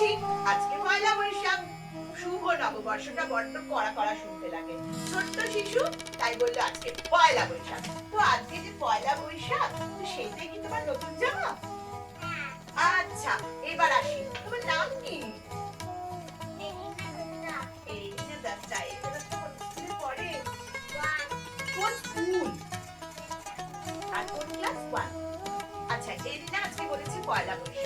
ঠিক আজকে পয়লা বৈশাখ। শুভ নববর্ষটা বড্ড কড়া কড়া শুনতে লাগে। ছোট্ট শিশু, তাই বলল আজকে পয়লা বৈশাখ। তো আজকে যে পয়লা বৈশাখ, তো সেইটাই কি তোমার নতুন জামা? আচ্ছা এবার আসি। তোমার নাম কি? আর কোন ক্লাস ওয়ান আচ্ছা এরিনা আজকে বলেছে পয়লা বৈশাখ।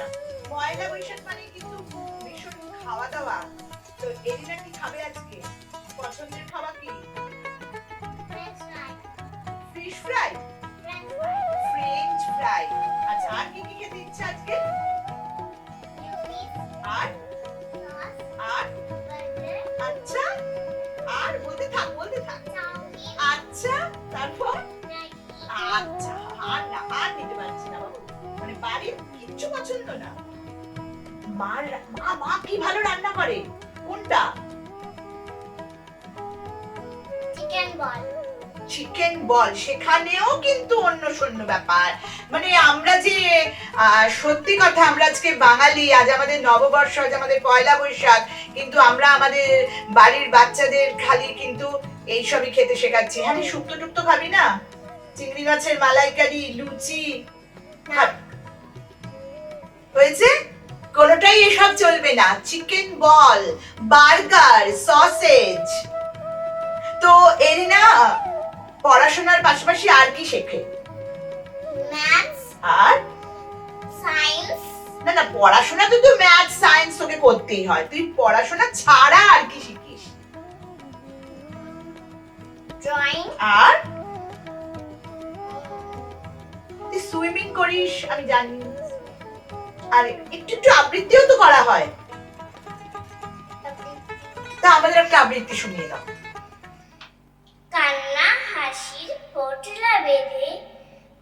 আচ্ছা আচ্ছা আর নিতে পারছি না মানে বাড়ির কিচ্ছু পছন্দ না। মা মা কি ভালো রান্না করে? কোনটা? চিকেন বল চিকেন বল সেখানেও কিন্তু অন্য শূন্য ব্যাপার। মানে আমরা যে সত্যি কথা, আমরা আজকে বাঙালি, আজ আমাদের নববর্ষ, আজ আমাদের পয়লা বৈশাখ, কিন্তু আমরা আমাদের বাড়ির বাচ্চাদের খালি কিন্তু এইসবই খেতে শেখাচ্ছি। হ্যাঁ শুক্তো টুক্তো খাবি না? চিংড়ি মাছের মালাইকারি, লুচি হয়েছে? কোনোটাই এসব চলবে না। Chicken ball, burger, sausage. তো এরিনা পড়াশোনার পাশাপাশি আর কি শেখে? ম্যাথস আর? সায়েন্স না না পড়াশোনা তো তো ম্যাথ সায়েন্স তোকে করতেই হয়। তুই পড়াশোনা ছাড়া আর কি শিখিস? ড্রয়িং আর? তুই সুইমিং করিস আমি জানি। আর একটু একটু আবৃত্তিও তো করা হয়। তা আমাদের একটা আবৃত্তি শুনিয়ে দাও। কান্না। হাসির পোটলা বেঁধে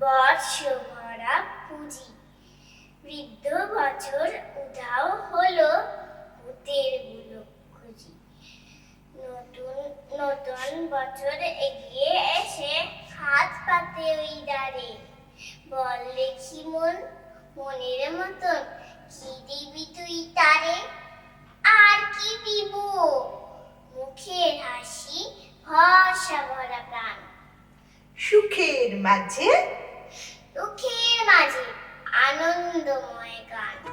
বর্ষ ভরা পুঁজি। বৃদ্ধ বছর উধাও হলো ভূতেরগুলো খুঁজি। নতুন নতুন বছর এগিয়ে এসে হাত পাতে ওই দাঁড়ে বল দেখি মন, মনের মতন। কি দিবি তুই তারে? আর কি দিব? মুখের হাসি ভরসা ভরা সুখের মাঝে। দুঃখের মাঝে আনন্দময় গান।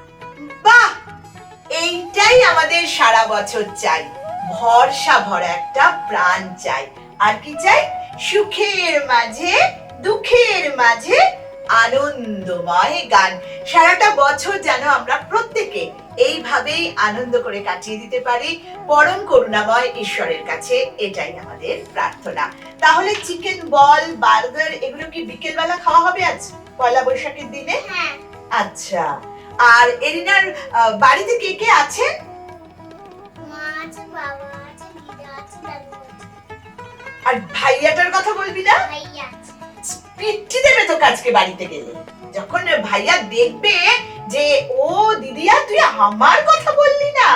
বাহ! এইটাই আমাদের সারা বছর চাই। ভরসা ভরা একটা প্রাণ চাই। আর কি চাই? সুখের মাঝে দুঃখের মাঝে আনন্দময় গান। সারাটা বছর যেন আমরা প্রত্যেকে এইভাবেই আনন্দ করে কাটিয়ে দিতে পারি। পরম করুণাময় ঈশ্বরের কাছে এটাই আমাদের প্রার্থনা। তাহলে চিকেন বল বার্গার এগুলো কি বিকেলবেলা খাওয়া হবে আজ? পয়লা বৈশাখের দিনে? হ্যাঁ। আচ্ছা। আর এরিনার বাড়িতে কে কে আছেন আছে। আর ভাইয়াটার কথা বলবি না? ভাইয়া। পিচ্ছি দেবে তো আজকে বাড়িতে গেলে। যখন ভাইয়া দেখবে যে, ও দিদিয়া তুই আমার কথা বললি না।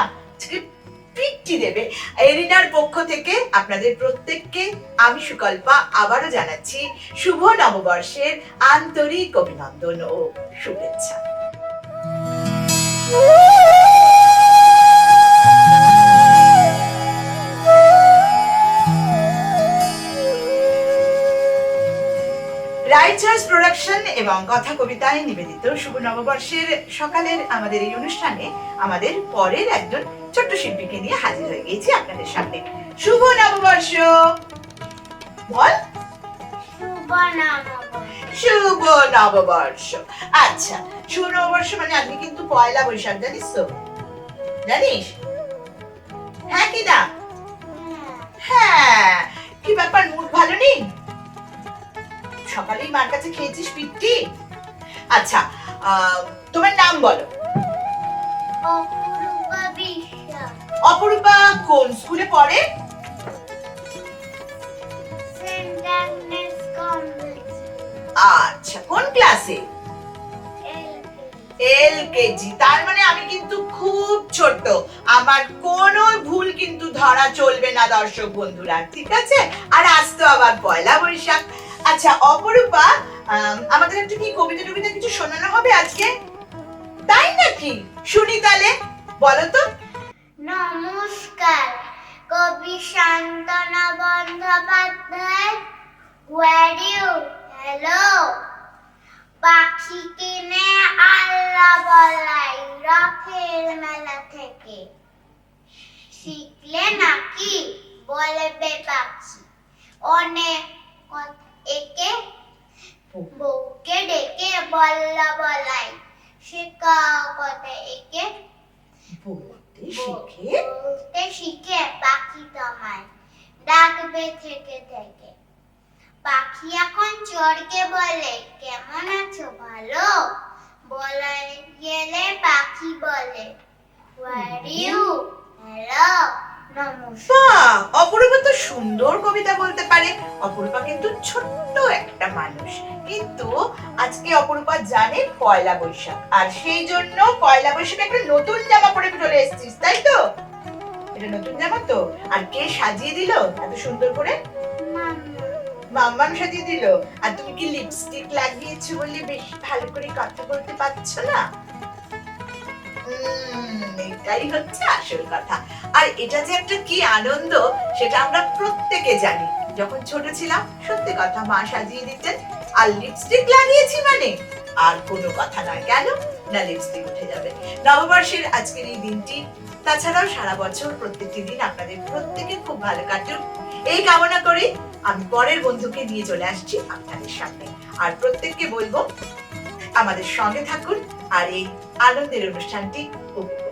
পিচ্ছি দেবে। এরিনার পক্ষ থেকে আপনাদের প্রত্যেককে আমি সুকল্পা আবারও জানাচ্ছি, শুভ নববর্ষের আন্তরিক অভিনন্দন ও শুভেচ্ছা। রাইচার্স প্রোডাকশন এবং কথা কবিতায় নিবেদিত শুভ নববর্ষের সকালের আমাদের এই অনুষ্ঠানে আমাদের পরের একজন ছোট্ট শিল্পীকে নিয়ে হাজির হয়ে গিয়েছি আপনাদের সামনে। শুভ নববর্ষ! বল। শুভ নববর্ষ। শুভ নববর্ষ! আচ্ছা শুভ নববর্ষ মানে আজকে কিন্তু পয়লা বৈশাখ জানিস তো? জানিস? হ্যাঁ কি না? হ্যাঁ কি ব্যাপার? মার কাছে খেয়েছিস পিঠটি আচ্ছা তোমার নাম বলো। অপরূপা কোন স্কুলে পড়ে? আচ্ছা কোন ক্লাসে? এলকেজি তার মানে আমি কিন্তু খুব ছোট আমার কোনো ভুল কিন্তু ধরা চলবে না দর্শক বন্ধুরা ঠিক আছে? আর আসতো আবার পয়লা বৈশাখ। আচ্ছা অপরূপা আমাদের একটু কি কবিতা টবিতা কিছু শোনানো হবে আজকে? তাই নাকি? শুনি তাহলে, বলো তো। নমস্কার, কবি শান্তনা বন্দ্যোপাধ্যায় ওয়ার ইউ হ্যালো পাখি কিনে আল্লাহ বলাই রথের মেলা থেকে। শিখলে নাকি? বলবে পাখি। অনেক কথা। একে বউকে ডেকে বল্লা বলাই। শেখা কথা একে বলতে শিখে। বলতে শিখে পাখি তোমায়। ডাকবে থেকে থেকে পাখি এখন চড়কে বলে কেমন একটা মানুষ। কিন্তু আজকে অপরূপা জানে পয়লা বৈশাখ। আর সেই জন্য পয়লা বৈশাখে একটা নতুন জামা পরে চলে এসেছিস, তাই তো? এটা নতুন জামা তো? আর কে সাজিয়ে দিল এত সুন্দর করে? সাজিয়ে দিল। আর তুমি কি লিপস্টিক লাগিয়েছো বলে বেশি ভালো করে কথা বলতে পারছ না? এটাই হচ্ছে আসল কথা। আর এটা যে একটা কি আনন্দ, সেটা আমরা প্রত্যেকে জানি। যখন ছোট ছিলাম, সত্যি কথা মা সাজিয়ে দিতেন, আর লিপস্টিক লাগিয়েছি মানে? আর কোনো কথা নয়। কেন? না লিপস্টিক উঠে যাবে। নববর্ষের আজকের এই দিনটি, তাছাড়াও সারা বছর প্রত্যেকটি দিন আপনাদের প্রত্যেকের খুব ভালো কাটুক। এই কামনা করে আমি পরের বন্ধুকে নিয়ে চলে আসছি আপনাদের সামনে। আর প্রত্যেককে বলব, আমাদের সঙ্গে থাকুন আর এই আনন্দের অনুষ্ঠানটি উপভোগ